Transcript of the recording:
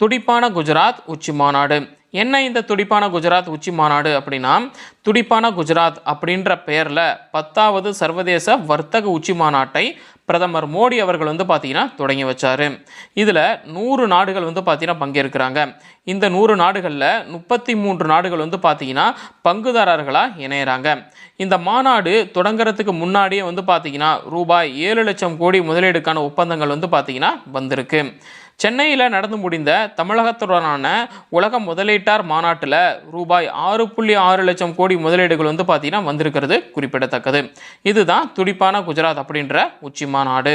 துடிப்பான குஜராத் உச்சி மாநாடு. என்ன இந்த துடிப்பான குஜராத் உச்சி மாநாடு அப்படின்னா துடிப்பான குஜராத் அப்படின்ற பெயரில் பத்தாவது சர்வதேச வர்த்தக உச்சி மாநாட்டை பிரதமர் மோடி அவர்கள் வந்து பார்த்தீங்கன்னா தொடங்கி வச்சார். இதில் நூறு நாடுகள் வந்து பார்த்திங்கன்னா பங்கேற்கிறாங்க. இந்த நூறு நாடுகளில் முப்பத்தி மூன்று நாடுகள் வந்து பார்த்திங்கன்னா பங்குதாரர்களாக இணையறாங்க. இந்த மாநாடு தொடங்குறதுக்கு முன்னாடியே வந்து பார்த்தீங்கன்னா ரூபாய் ஏழு லட்சம் கோடி முதலீடுக்கான ஒப்பந்தங்கள் வந்து பார்த்தீங்கன்னா வந்திருக்கு. சென்னையில் நடந்து முடிந்த தமிழகத்துடனான உலக முதலீட்டார் மாநாட்டில் ரூபாய் ஆறு புள்ளி ஆறு லட்சம் கோடி முதலீடுகள் வந்து பார்த்தீங்கன்னா வந்திருக்கிறது குறிப்பிடத்தக்கது. இதுதான் துடிப்பான குஜராத் அப்படின்ற உச்சி மாநாடு